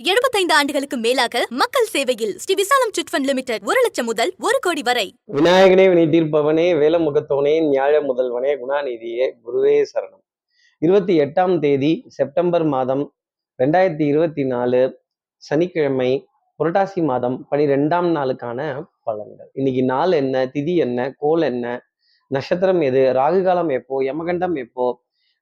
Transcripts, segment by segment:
75 ஆண்டுகளுக்கு மேலாக மக்கள் சேவையில் ஸ்ரீ விசாலம் சிட்ஃபண்ட் லிமிடெட் ஒரு லட்சம் முதல் ஒரு கோடி வரை. விநாயகனே வினை தீர்ப்பவனே வேலமுகத்தவனே ஞாழ முதல்வனே குணாநிதியே குருவே சரணம். இருபத்தி எட்டாம் தேதி செப்டம்பர் மாதம் ரெண்டாயிரத்தி இருபத்தி நாலு சனிக்கிழமை புரட்டாசி மாதம் பனிரெண்டாம் நாளுக்கான பலன்கள். இன்னைக்கு நாள் என்ன திதி என்ன கோல் என்ன நட்சத்திரம் எது ராகு காலம் எப்போ யமகண்டம் எப்போ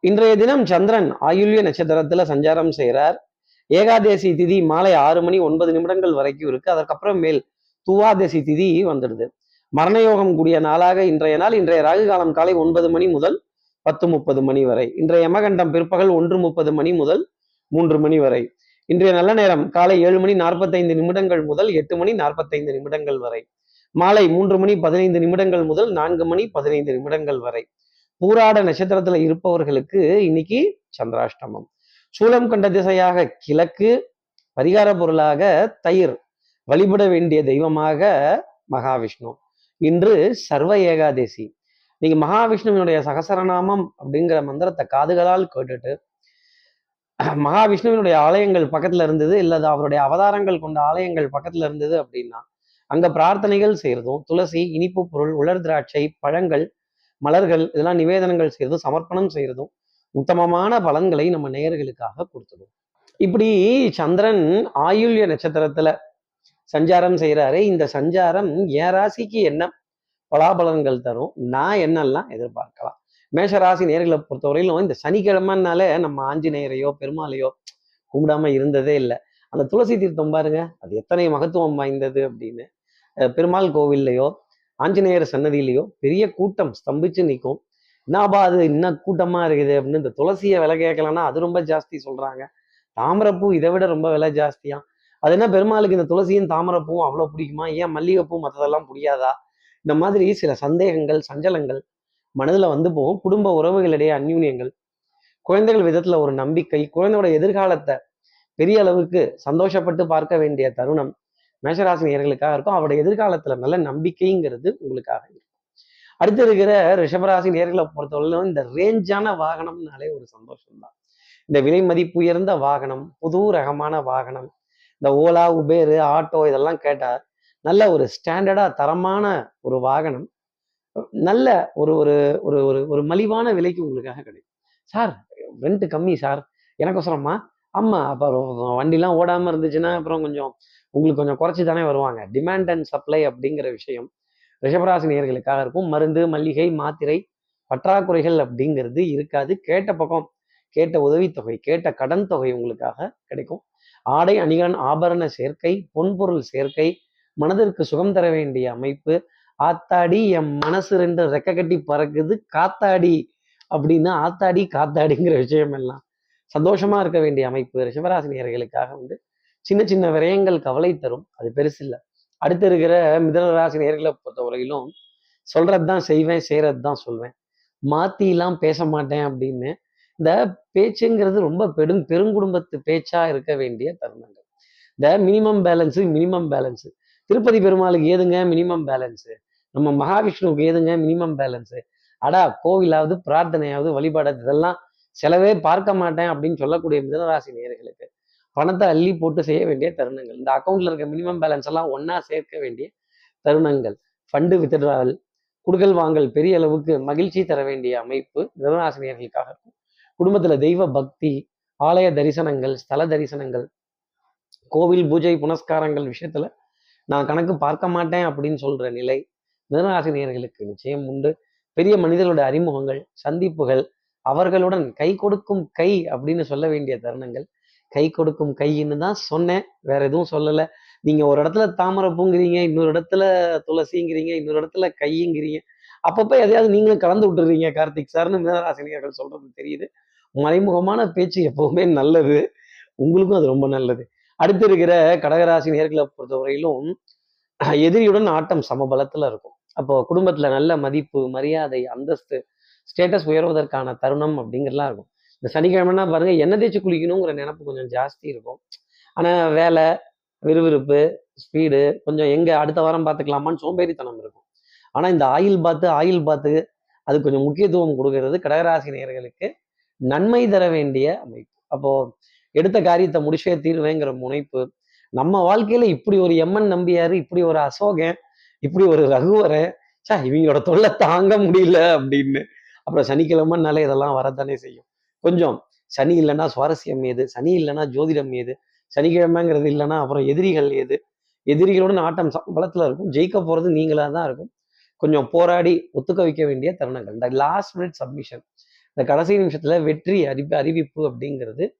இன்றைய தினம் சந்திரன் ஆயுள்ய நட்சத்திரத்துல சஞ்சாரம் செய்கிறார் ஏகாதேசி திதி மாலை ஆறு மணி ஒன்பது நிமிடங்கள் வரைக்கும் இருக்கு. அதற்கப்புறம் மேல் துவாதசி திதி வந்துடுது. மரணயோகம் கூடிய நாளாக இன்றைய நாள். இன்றைய ராகு காலம் காலை ஒன்பது மணி முதல் பத்து முப்பது மணி வரை. இன்றைய யமகண்டம் பிற்பகல் ஒன்று முப்பது மணி முதல் மூன்று மணி வரை. இன்றைய நல்ல நேரம் காலை ஏழு மணி நாற்பத்தைந்து நிமிடங்கள் முதல் எட்டு மணி நாற்பத்தைந்து நிமிடங்கள் வரை. மாலை மூன்று மணி பதினைந்து நிமிடங்கள் முதல் நான்கு மணி பதினைந்து நிமிடங்கள் வரை. பூராட நட்சத்திரத்துல இருப்பவர்களுக்கு இன்னைக்கு சந்திராஷ்டமம். சூலம் கண்ட திசையாக கிழக்கு பரிகார பொருளாக தயிர் வழிபட வேண்டிய தெய்வமாக மகாவிஷ்ணு. இன்று சர்வ ஏகாதேசி. நீங்க மகாவிஷ்ணுவினுடைய சகசரநாமம் அப்படிங்கிற மந்திரத்தை காதுகளால் கேட்டுட்டு மகாவிஷ்ணுவினுடைய ஆலயங்கள் பக்கத்துல இருந்தது இல்லது அவருடைய அவதாரங்கள் கொண்ட ஆலயங்கள் பக்கத்துல இருந்தது அப்படின்னா அங்க பிரார்த்தனைகள் செய்யறதும் துளசி இனிப்பு பொருள் உலர் திராட்சை பழங்கள் மலர்கள் இதெல்லாம் நிவேதனங்கள் செய்யறதும் சமர்ப்பணம் செய்யறதும் உத்தமமான பலன்களை நம்ம நேயர்களுக்காக கொடுத்துடும் இப்படி சந்திரன் ஆயுள்ய நட்சத்திரத்துல சஞ்சாரம் செய்யறாரு இந்த சஞ்சாரம் என் ராசிக்கு என்ன பலாபலன்கள் தரும் நான் என்னெல்லாம் எதிர்பார்க்கலாம்? மேஷராசி நேர்களை பொறுத்தவரையிலும் இந்த சனிக்கிழமைனாலே நம்ம ஆஞ்சநேயரையோ பெருமாளையோ கும்பிடாம இருந்ததே இல்லை. அந்த துளசி தீர்த்தம் பாருங்க அது எத்தனை மகத்துவம் வாய்ந்தது அப்படின்னு. பெருமாள் கோவில்லையோ ஆஞ்சநேயர் சன்னதியிலையோ பெரிய கூட்டம் ஸ்தம்பிச்சு நிற்கும். என்னப்பா அது? என்ன கூட்டமாக இருக்குது? அப்படின்னு இந்த துளசியை விலை கேட்கலன்னா அது ரொம்ப ஜாஸ்தி சொல்கிறாங்க தாமரைப்பூ இதை விட ரொம்ப விலை ஜாஸ்தியாக அது என்ன பெருமாளுக்கு இந்த துளசியும் தாமரைப்பூவும் அவ்வளோ பிடிக்குமா? ஏன் மல்லிகைப்பூ மற்றதெல்லாம் பிடிக்காதா இந்த மாதிரி சில சந்தேகங்கள் சஞ்சலங்கள் மனதில் வந்து போகும். குடும்ப உறவுகளிடையே அந்யூன்யங்கள். குழந்தைகள் விதத்தில் ஒரு நம்பிக்கை. குழந்தையோட எதிர்காலத்தை பெரிய அளவுக்கு சந்தோஷப்பட்டு பார்க்க வேண்டிய தருணம். மேஷராசி நேர்களுக்காக இருக்கும். அவருடைய எதிர்காலத்துல நல்ல நம்பிக்கைங்கிறது உங்களுக்காக இருக்கும். அடுத்து இருக்கிற ரிஷபராசி நேர்களை பொறுத்தவரையிலும் இந்த ரேஞ்சான வாகனம்னாலே ஒரு சந்தோஷம் தான் இந்த விலை மதிப்பு உயர்ந்த வாகனம் புது ரகமான வாகனம் இந்த ஓலா உபேரு ஆட்டோ இதெல்லாம் கேட்டால் நல்ல ஒரு ஸ்டாண்டர்டா தரமான ஒரு வாகனம் நல்ல ஒரு ஒரு ஒரு ஒரு ஒரு மலிவான விலைக்கு உங்களுக்காக கிடைக்கும். சார் ரெண்ட் கம்மி சார். எனக்கோசரமா ஆமா அப்புறம் வண்டிலாம் ஓடாம இருந்துச்சுன்னா அப்புறம் கொஞ்சம் உங்களுக்கு கொஞ்சம் குறைச்சி தானே வருவாங்க. டிமாண்ட் அண்ட் சப்ளை அப்படிங்கிற விஷயம் ரிஷபராசினியர்களுக்காக இருக்கும். மருந்து மல்லிகை மாத்திரை பற்றாக்குறைகள் அப்படிங்கிறது இருக்காது. கேட்ட பக்கம் கேட்ட உதவித்தொகை கேட்ட கடன் தொகை உங்களுக்காக கிடைக்கும். ஆடை அணிகலன் ஆபரண சேர்க்கை பொன்பொருள் சேர்க்கை மனதிற்கு சுகம் தர வேண்டிய அமைப்பு ஆத்தாடி என் மனசு ரெண்டு ரெக்க கட்டி பறக்குது காத்தாடி அப்படின்னு ஆத்தாடி காத்தாடிங்கிற விஷயம் எல்லாம் சந்தோஷமா இருக்க வேண்டிய அமைப்பு ரிஷபராசினியர்களுக்காக வந்து சின்ன சின்ன விரயங்கள் கவலை தரும். அது பெருசு இல்லை. அடுத்து இருக்கிற மிதனராசி நேர்களை பொறுத்த பொறுத்தவரையிலும் சொல்றது தான் செய்வேன் செய்யறது தான் சொல்வேன். மாத்திலாம் பேச மாட்டேன் அப்படின்னு இந்த பேச்சுங்கிறது ரொம்ப பெரும் பெருங்குடும்பத்து பேச்சா இருக்க வேண்டிய தருணங்கள். இந்த minimum balance minimum balance Tirupati பெருமாளுக்கு ஏதுங்க மினிமம் பேலன்ஸு நம்ம மகாவிஷ்ணுவுக்கு ஏதுங்க மினிமம் பேலன்ஸு அடா கோவிலாவது பிரார்த்தனையாவது வழிபாடு இதெல்லாம் செலவே பார்க்க மாட்டேன் அப்படின்னு சொல்லக்கூடிய மிதனராசி நேர்களுக்கு பணத்தை அள்ளி போட்டு செய்ய வேண்டிய தருணங்கள். இந்த அக்கௌண்ட்ல இருக்க மினிமம் பேலன்ஸ் எல்லாம் ஒன்னா சேர்க்க வேண்டிய தருணங்கள். ஃபண்டு வித்ட்ராவல் குடுக்கல் வாங்கல் பெரிய அளவுக்கு மகிழ்ச்சி தர வேண்டிய அமைப்பு மிதனராசினியர்களுக்காக இருக்கும். குடும்பத்துல தெய்வ பக்தி ஆலய தரிசனங்கள் ஸ்தல தரிசனங்கள் கோவில் பூஜை புனஸ்காரங்கள் விஷயத்துல நான் கணக்கு பார்க்க மாட்டேன் அப்படின்னு சொல்ற நிலை மிதனராசினியர்களுக்கு நிச்சயம் உண்டு. பெரிய மனிதர்களோட அறிமுகங்கள் சந்திப்புகள் அவர்களுடன் கை கொடுக்கும் கை அப்படின்னு சொல்ல வேண்டிய தருணங்கள் கை கொடுக்கும் கைன்னு தான் சொன்னேன். வேற எதுவும் சொல்லலை. நீங்க ஒரு இடத்துல தாமரை பூங்கிறீங்க இன்னொரு இடத்துல துளசிங்கிறீங்க இன்னொரு இடத்துல கையுங்கிறீங்க அப்பப்போ எதையாவது நீங்களும் கலந்து விட்டுறீங்க கார்த்திக் சார்னு மீனராசினியர்கள் சொல்றது தெரியுது. மறைமுகமான பேச்சு எப்பவுமே நல்லது. உங்களுக்கும் அது ரொம்ப நல்லது. அடுத்து இருக்கிற கடகராசி நேர்களை பொறுத்தவரையிலும் எதிரியுடன் ஆட்டம் சமபலத்துல இருக்கும். அப்போ குடும்பத்துல நல்ல மதிப்பு மரியாதை அந்தஸ்து ஸ்டேட்டஸ் உயர்வதற்கான தருணம் அப்படிங்கிறலாம் இருக்கும். இந்த சனிக்கிழமைனா பாருங்க எண்ணெய் தேய்ச்சி குளிக்கணுங்கிற நினப்பு கொஞ்சம் ஜாஸ்தி இருக்கும். ஆனா வேலை விறுவிறுப்பு ஸ்பீடு கொஞ்சம் எங்க அடுத்த வாரம் பார்த்துக்கலாமான்னு சோம்பேறித்தனம் இருக்கும். ஆனா இந்த ஆயில் பாத்து ஆயில் பாத்து அது கொஞ்சம் முக்கியத்துவம் கொடுக்கறது கடகராசி நேர்களுக்கு நன்மை தர வேண்டிய அமைப்பு. அப்போ எடுத்த காரியத்தை முடிச்சே தீர்வேங்கிற முனைப்பு. நம்ம வாழ்க்கையில இப்படி ஒரு எம்மன் நம்பியாரு இப்படி ஒரு அசோகன் இப்படி ஒரு ரகுவரன் சா இவங்களோட தொல்லை தாங்க முடியல அப்படின்னு. அப்புறம் சனிக்கிழமைனால இதெல்லாம் வரத்தானே செய்யும். கொஞ்சம் சனி இல்லைன்னா சுவாரஸ்யம் ஏது? சனி இல்லைன்னா ஜோதிடம் ஏது? சனிக்கிழமைங்கிறது இல்லைன்னா அப்புறம் எதிரிகள் ஏது? எதிரிகளோட ஆட்டம் பலத்தில் இருக்கும். ஜெயிக்க போகிறது நீங்களாக தான் இருக்கும். கொஞ்சம் போராடி ஒத்துக்க வைக்க வேண்டிய தருணங்கள். இந்த லாஸ்ட் மினிட் சப்மிஷன் இந்த கடைசி நிமிஷத்தில் வெற்றி அறிவி அறிவிப்பு அப்படிங்கிறது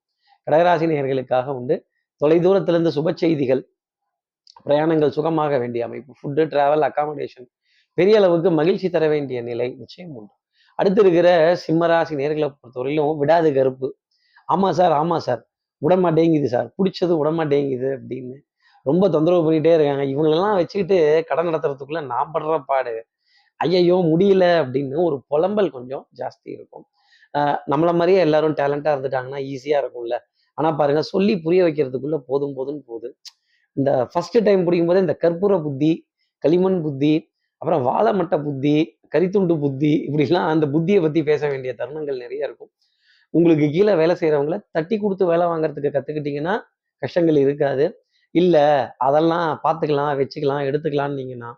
கடகராசி நேர்களுக்காக உண்டு. தொலைதூரத்திலிருந்து சுப செய்திகள் பிரயாணங்கள் சுகமாக வேண்டிய அமைப்பு. ஃபுட்டு டிராவல் அகாமடேஷன் பெரிய அளவுக்கு மகிழ்ச்சி தர வேண்டிய நிலை நிச்சயம் உண்டு. அடுத்து இருக்கிற சிம்மராசி நேர்களை பொறுத்தவரையிலும் விடாது கருப்பு. ஆமாம் சார் ஆமாம் சார். விடமாட்டேங்குது சார். பிடிச்சது விடமாட்டேங்குது அப்படின்னு ரொம்ப தொந்தரவு பண்ணிகிட்டே இருக்காங்க. இவங்களெல்லாம் வச்சுக்கிட்டு கடன் நடத்துறதுக்குள்ள நான் படுற பாடு. ஐயையோ முடியல அப்படின்னு ஒரு புலம்பல் கொஞ்சம் ஜாஸ்தி இருக்கும். நம்மளை நம்மள மாதிரியே எல்லாரும் டேலண்ட்டாக இருந்துட்டாங்கன்னா ஈஸியாக இருக்கும்ல. ஆனால் பாருங்க சொல்லி புரிய வைக்கிறதுக்குள்ள போதும் போதும்னு போகுது. இந்த ஃபர்ஸ்ட் டைம் பிடிக்கும் போதே இந்த கற்பூர புத்தி களிமண் புத்தி அப்புறம் வாழைமட்டை புத்தி கரித்துண்டு புத்தி இப்படிலாம் அந்த புத்தியை பத்தி பேச வேண்டிய தருணங்கள் நிறைய இருக்கும். உங்களுக்கு கீழே வேலை செய்யறவங்கள தட்டி கொடுத்து வேலை வாங்குறதுக்கு கத்துக்கிட்டீங்கன்னா கஷ்டங்கள் இருக்காது. இல்ல அதெல்லாம் பார்த்துக்கலாம் வச்சுக்கலாம் எடுத்துக்கலாம்னீங்கன்னா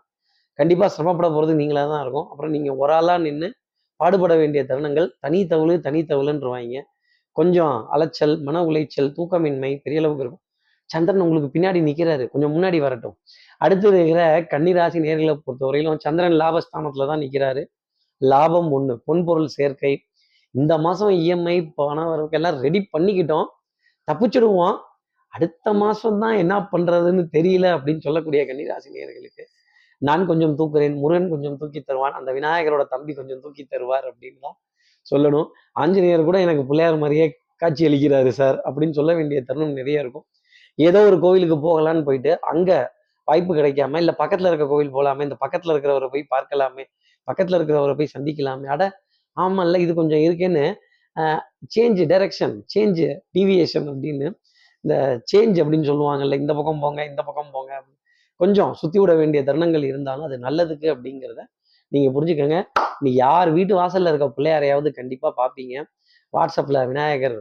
கண்டிப்பா சிரமப்பட போறது நீங்களா தான் இருக்கும். அப்புறம் நீங்க ஒரு ஆளா நின்று பாடுபட வேண்டிய தருணங்கள் தனி தவளு தனி தவளுன்றவாங்க கொஞ்சம் அலைச்சல் மன உளைச்சல் தூக்கமின்மை பெரிய அளவுக்கு இருக்கும். சந்திரன் உங்களுக்கு பின்னாடி நிக்கிறாரு. கொஞ்சம் முன்னாடி வரட்டும். அடுத்து இருக்கிற கன்னிராசி நேர்களை பொறுத்தவரையிலும் சந்திரன் லாபஸ்தானத்துல தான் நிக்கிறாரு. லாபம் ஒன்று பொன்பொருள் சேர்க்கை. இந்த மாசம் இஎம்ஐ பணம் வரவுக்கெல்லாம் ரெடி பண்ணிக்கிட்டோம். தப்பிச்சிடுவோம். அடுத்த மாசம் தான் என்ன பண்றதுன்னு தெரியல அப்படின்னு சொல்லக்கூடிய கன்னிராசி நேர்களுக்கு நான் கொஞ்சம் தூக்குறேன் முருகன் கொஞ்சம் தூக்கி தருவான் அந்த விநாயகரோட தம்பி கொஞ்சம் தூக்கி தருவார் அப்படின்னு தான் சொல்லணும். ஆஞ்சநேயர் கூட எனக்கு பிள்ளையார் மாதிரியே காட்சி அளிக்கிறாரு சார் அப்படின்னு சொல்ல வேண்டிய தருணம் நிறைய இருக்கும். ஏதோ ஒரு கோவிலுக்கு போகலான்னு போயிட்டு அங்க வாய்ப்பு கிடைக்காம இல்ல பக்கத்துல இருக்க கோவில் போகலாமே இந்த பக்கத்துல இருக்கிறவரை போய் பார்க்கலாமே பக்கத்துல இருக்கிறவரை போய் சந்திக்கலாமே அட ஆமால்ல இது கொஞ்சம் இருக்கேன்னு சேஞ்ச் டைரக்ஷன் சேஞ்ச் டிவியேஷன் அப்படின்னு இந்த சேஞ்ச் அப்படின்னு சொல்லுவாங்கல்ல இந்த பக்கம் போங்க இந்த பக்கம் போங்க அப்படின்னு. கொஞ்சம் சுத்தி விட வேண்டிய தருணங்கள் இருந்தாலும் அது நல்லதுக்கு அப்படிங்கிறத நீங்க புரிஞ்சுக்கோங்க நீ யார் வீட்டு வாசல்ல இருக்க பிள்ளையாரையாவது கண்டிப்பா பார்ப்பீங்க வாட்ஸ்அப்ல விநாயகர்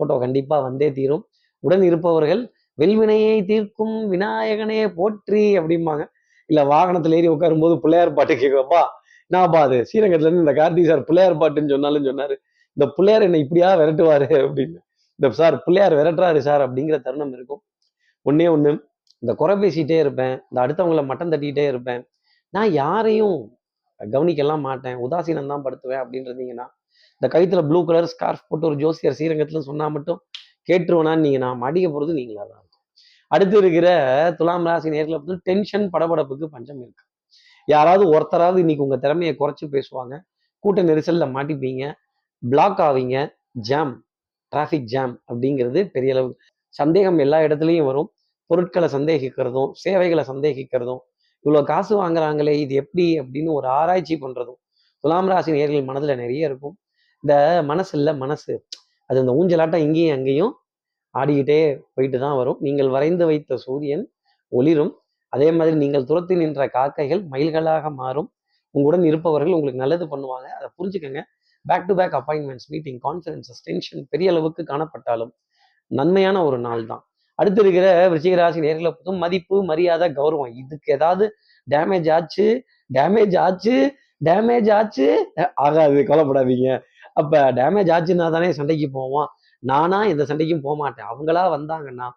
போட்டோ கண்டிப்பா வந்தே தீரும் உடன் இருப்பவர்கள் வெல்வினையை தீர்க்கும் விநாயகனே போற்றி அப்படிம்பாங்க. இல்ல வாகனத்துல ஏறி உட்காரும்போது பிள்ளையார் பாட்டு கேட்கப்பா நான் அது? ஸ்ரீரங்கத்துல இருந்து இந்த கார்த்திக் சார் பிள்ளையார் பாட்டுன்னு சொன்னாலும் சொன்னாரு. இந்த பிள்ளையார் என்னை இப்படியா விரட்டுவாரு? அப்படின்னு. இந்த சார் பிள்ளையார் விரட்டுறாரு சார் அப்படிங்கிற தருணம் இருக்கும். ஒண்ணே ஒண்ணு இந்த குறை பேசிட்டே இருப்பேன். இந்த அடுத்தவங்கள மட்டம் தட்டிக்கிட்டே இருப்பேன். நான் யாரையும் கவனிக்கலாம் மாட்டேன். உதாசீனம் தான் படுத்துவேன் அப்படின்றதீங்கன்னா இந்த கழுத்துல ப்ளூ கலர் ஸ்கார்ஃப் போட்டு ஒரு ஜோசியர் ஸ்ரீரங்கத்துல சொன்னா மட்டும் கேட்டுருவேனான்னு நீங்க நான் மடிக்க போறது நீங்களா தான் அடுத்து இருக்கிற துலாம் ராசி நேர்களை பத்தி டென்ஷன் படபடப்புக்கு பஞ்சம் இருக்கு. யாராவது ஒருத்தராவது இன்னைக்கு உங்க திறமையை குறைச்சி பேசுவாங்க. கூட்ட நெரிசல்ல மாட்டிப்பீங்க. பிளாக் ஆவீங்க. ஜாம் டிராஃபிக் ஜாம் அப்படிங்கிறது பெரிய அளவு சந்தேகம் எல்லா இடத்துலையும் வரும். பொருட்களை சந்தேகிக்கிறதும் சேவைகளை சந்தேகிக்கிறதும் இவ்வளோ காசு வாங்குறாங்களே இது எப்படி அப்படின்னு ஒரு ஆராய்ச்சி பண்ணுறதும் துலாம் ராசி நேர்கள் மனதில் நிறைய இருக்கும். இந்த மனசு இல்லை மனசு. அது இந்த ஊஞ்சலாட்டம் இங்கேயும் அங்கேயும் ஆடிக்கிட்டே போயிட்டு தான் வரும். நீங்கள் வரைந்து வைத்த சூரியன் ஒளிரும். அதே மாதிரி நீங்கள் துரத்தி நின்ற காக்கைகள் மயில்களாக மாறும். உங்களுடன் இருப்பவர்கள் உங்களுக்கு நல்லது பண்ணுவாங்க. அதை புரிஞ்சுக்கங்க. Back to back appointments meeting conferences tension பெரிய அளவுக்கு காணப்பட்டாலும் நன்மையான ஒரு நாள் தான். அடுத்து இருக்கிற விருச்சிகராசி நேர்களை பொறுத்தும் மதிப்பு மரியாதை கௌரவம். இதுக்கு ஏதாவது டேமேஜ் ஆச்சு? டேமேஜ் ஆச்சு? டேமேஜ் ஆச்சு? ஆகாது கவலைப்படாதீங்க. அப்ப டேமேஜ் ஆச்சுன்னா தானே சண்டைக்கு போவோம். நானா எந்த சண்டைக்கும் போக மாட்டேன் அவங்களா வந்தாங்கன்னா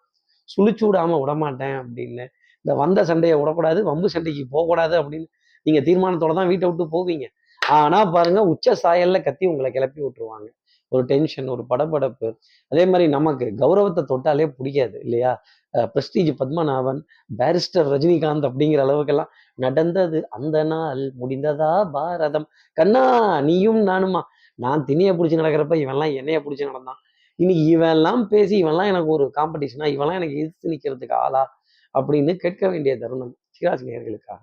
சுழிச்சு விடாம விடமாட்டேன் அப்படின்னு. இந்த வந்த சண்டையை விடக்கூடாது வம்பு சண்டைக்கு போகக்கூடாது அப்படின்னு நீங்க தீர்மானத்தோட தான் வீட்டை விட்டு போவீங்க. ஆனா பாருங்க உச்ச சாயல்ல கத்தி உங்களை கிளப்பி விட்டுருவாங்க. ஒரு டென்ஷன் ஒரு படபடப்பு. அதே மாதிரி நமக்கு கௌரவத்தை தொட்டாலே பிடிக்காது இல்லையா? பிரஸ்டீஜ் பத்மநாபன் பேரிஸ்டர் ரஜினிகாந்த் அப்படிங்கிற அளவுக்கெல்லாம் நடந்தது அந்த நாள் முடிந்ததா பாரதம்? கண்ணா நீயும் நானுமா? நான் திணிய பிடிச்சி நடக்கிறப்ப இவன்லாம் என்னைய பிடிச்சி நடந்தான். இன்னைக்கு இவெல்லாம் பேசி இவெல்லாம் எனக்கு ஒரு காம்படிஷனா இவன்லாம் எனக்கு எதிர்த்து நிற்கிறதுக்கு ஆளா அப்படின்னு கேட்க வேண்டிய தருணம் சிராசி நேர்களுக்காக.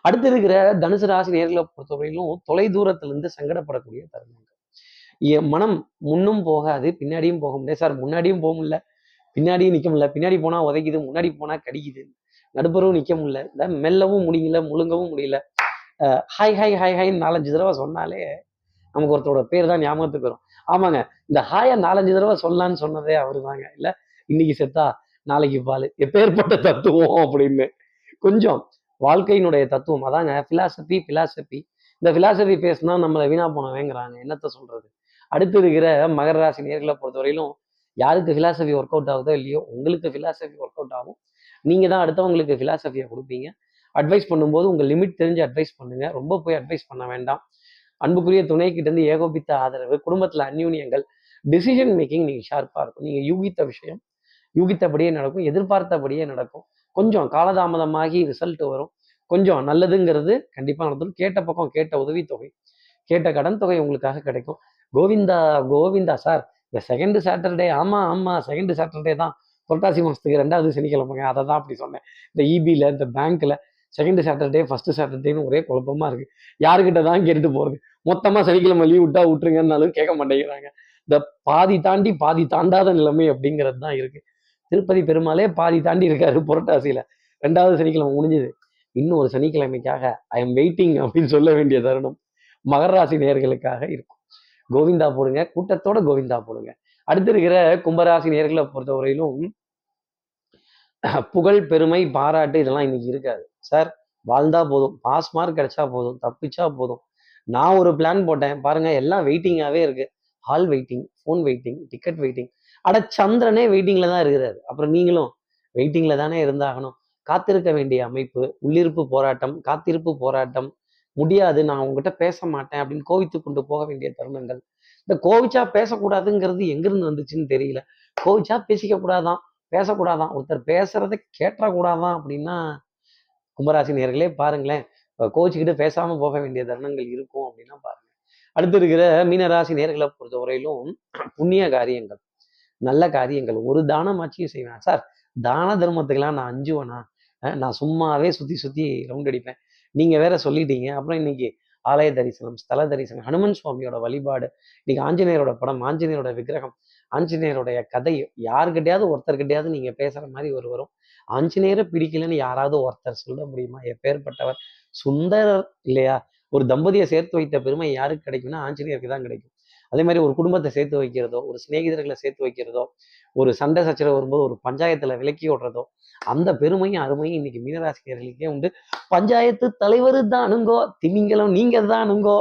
அடுத்து இருக்கிற தனுசு ராசி நேர்களை பொறுத்தவரையிலும் தொலை தூரத்துல இருந்து சங்கடப்படக்கூடிய தருணங்கள். என் மனம் முன்னும் போகாது பின்னாடியும் போக முடியாது சார் முன்னாடியும் போக முடியல பின்னாடியும் நிக்க முடியல. பின்னாடி போனா உதைக்குது முன்னாடி போனா கடிக்குது. நடுப்புறவும் நிக்க முடியல இந்த மெல்லவும் முடியல முழுங்கவும் முடியல. அஹ் ஹாய் ஹாய் ஹாய் நாலஞ்சு தடவை சொன்னாலே நமக்கு ஒருத்தரோட பேர் தான் ஞாபகத்துக்கு வரும். ஆமாங்க. இந்த ஹாயை நாலஞ்சு தடவை சொல்லலான்னு சொன்னதே அவரு தாங்க இல்லை இன்னைக்கு செத்தா நாளைக்கு பால். எப்பேற்பட்ட தத்துவம் அப்படின்னு. கொஞ்சம் வாழ்க்கையினுடைய தத்துவம். அதாங்க ஃபிலாசபி ஃபிலாசபி இந்த ஃபிலாசபி பேசினா நம்மளை வீணா போனவேங்கிறாங்க. என்னத்த சொல்றது? அடுத்து இருக்கிற மகர ராசி நேர்களை பொறுத்தவரையிலும் யாருக்கு ஃபிலாசபி ஒர்க் அவுட் ஆகுதோ இல்லையோ உங்களுக்கு ஃபிலாசபி ஒர்க் அவுட் ஆகும். நீங்கள் தான் அடுத்தவங்களுக்கு ஃபிலாசபியை கொடுப்பீங்க. அட்வைஸ் பண்ணும்போது உங்கள் லிமிட் தெரிஞ்சு அட்வைஸ் பண்ணுங்கள் ரொம்ப போய் அட்வைஸ் பண்ண வேண்டாம். அன்புக்குரிய துணைக்கிட்டேருந்து இருந்து ஏகோபித்த ஆதரவு குடும்பத்தில் அந்யூன்யங்கள் டிசிஷன் மேக்கிங் நீங்கள் ஷார்ப்பாக இருக்கும். நீங்கள் யூகித்த விஷயம் யூகித்தபடியே நடக்கும் எதிர்பார்த்தபடியே நடக்கும். கொஞ்சம் காலதாமதமாகி ரிசல்ட் வரும். கொஞ்சம் நல்லதுங்கிறது கண்டிப்பாக நடந்துடும் கேட்ட பக்கம் கேட்ட உதவித்தொகை கேட்ட கடன் தொகை உங்களுக்காக கிடைக்கும். கோவிந்தா கோவிந்தா சார் இந்த செகண்ட் சாட்டர்டே ஆமா ஆமா செகண்ட் சாட்டர்டே தான் புரட்டாசி மாசத்துக்கு ரெண்டாவது சனிக்கிழமைங்க. அதை தான் அப்படி சொன்னேன். இந்த இபியில் இந்த பேங்க்ல செகண்ட் சாட்டர்டே ஃபர்ஸ்ட் சாட்டர்டேன்னு ஒரே குழப்பமா இருக்கு. யாருக்கிட்ட தான் கேட்டுட்டு போறது? மொத்தமா சனிக்கிழமை லீவ் விட்டா விட்டுருங்கன்னாலும் கேட்க மாட்டேங்கிறாங்க. இந்த பாதி தாண்டி பாதி தாண்டாத நிலைமை அப்படிங்கிறது தான் இருக்கு. திருப்பதி பெருமாளே பாதி தாண்டி இருக்காரு புரட்டாசியில. ரெண்டாவது சனிக்கிழமை முடிஞ்சது. இன்னும் ஒரு சனிக்கிழமைக்காக ஐ எம் வெயிட்டிங் அப்படின்னு சொல்ல வேண்டிய தருணம் மகர ராசி நேயர்களுக்காக இருக்கும். கோவிந்தா போடுங்க கூட்டத்தோட கோவிந்தா போடுங்க. அடுத்து இருக்கிற கும்பராசி நேர்களை பொறுத்தவரையிலும் புகழ் பெருமை பாராட்டு இதெல்லாம் இன்னைக்கு இருக்காது. சார் வாழ்ந்தா போதும். பாஸ் மார்க் கிடைச்சா போதும். தப்பிச்சா போதும். நான் ஒரு பிளான் போட்டேன். பாருங்க எல்லாம் வெயிட்டிங்காவே இருக்கு. Hall waiting phone waiting ticket waiting அட சந்திரனே வெயிட்டிங்ல தான் இருக்கிறாரு. அப்புறம் நீங்களும் வெயிட்டிங்ல தானே இருந்தாகணும். காத்திருக்க வேண்டிய அமைப்பு உள்ளிருப்பு போராட்டம் காத்திருப்பு போராட்டம். முடியாது. நான் உங்ககிட்ட பேச மாட்டேன் அப்படின்னு கோவித்து கொண்டு போக வேண்டிய தருணங்கள். இந்த கோவிச்சா பேசக்கூடாதுங்கிறது எங்கிருந்து வந்துச்சுன்னு தெரியல. கோவிச்சா பேசிக்க கூடாதான் பேசக்கூடாதான். ஒருத்தர் பேசுறதை கேட்டக்கூடாதான் அப்படின்னா கும்பராசி நேர்களே பாருங்களேன். கோச்சிக்கிட்டு கோவிச்சுக்கிட்டு பேசாம போக வேண்டிய தருணங்கள் இருக்கும் அப்படின்னா பாருங்க. அடுத்து இருக்கிற மீனராசி நேர்களை பொறுத்தவரையிலும் புண்ணிய காரியங்கள். நல்ல காரியங்கள். ஒரு தானமாச்சியும் செய்வேன். சார் தான தர்மத்துக்கெல்லாம் நான் அஞ்சுவேனா? நான் சும்மாவே சுத்தி சுத்தி ரவுண்ட் அடிப்பேன். நீங்க வேற சொல்லிட்டீங்க. அப்புறம் இன்னைக்கு ஆலய தரிசனம் ஸ்தல தரிசனம் ஹனுமன் சுவாமியோட வழிபாடு இன்னைக்கு ஆஞ்சநேயரோட படம் ஆஞ்சநேயரோட விக்கிரகம் ஆஞ்சநேயருடைய கதை யாருக்கிட்டையாவது ஒருத்தர்கிட்டையாவது நீங்க பேசுற மாதிரி ஒரு வரும். ஆஞ்சநேயரை பிடிக்கலன்னு யாராவது ஒருத்தர் சொல்ல முடியுமா? எப்பேற்பட்டவர் சுந்தரர் இல்லையா? ஒரு தம்பதியை சேர்த்து வைத்த பெருமை யாருக்கு கிடைக்கும்னா ஆஞ்சநேயருக்கு தான் கிடைக்கும். அதே மாதிரி ஒரு குடும்பத்தை சேர்த்து வைக்கிறதோ ஒரு சிநேகிதர்களை சேர்த்து வைக்கிறதோ ஒரு சண்டை சச்சரவு வரும்போது ஒரு பஞ்சாயத்துல விலக்கி ஓடுறதோ அந்த பெருமையும் அருமையும் இன்னைக்கு மீனராசிரியர்களுக்கே உண்டு. பஞ்சாயத்து தலைவர் தானுங்கோ திமிங்கலம் நீங்க தானுங்கோ.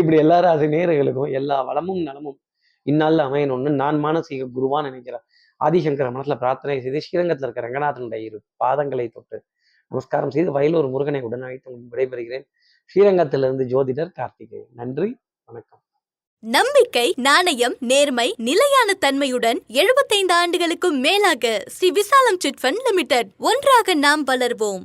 இப்படி எல்லா ராசி நேர்களுக்கும் எல்லா வளமும் நலமும் இந்நாளில் அமையணும்னு நான் மானசீக குருவான்னு நினைக்கிறேன். ஆதிசங்கர மனசுல பிரார்த்தனை செய்து ஸ்ரீரங்கத்தில் இருக்க ரங்கநாதனுடைய இரு பாதங்களை தொட்டு நமஸ்காரம் செய்து வயலூர் முருகனை உடன் அழைத்து விடைபெறுகிறேன். ஸ்ரீரங்கத்திலிருந்து ஜோதிடர் கார்த்திகேயன் நன்றி. வணக்கம். நம்பிக்கை நாணயம் நேர்மை நிலையான தன்மையுடன் 75 ஆண்டுகளுக்கும் மேலாக ஸ்ரீ விசாலம் சிட் ஃபண்ட் லிமிடெட் ஒன்றாக நாம் வளர்வோம்.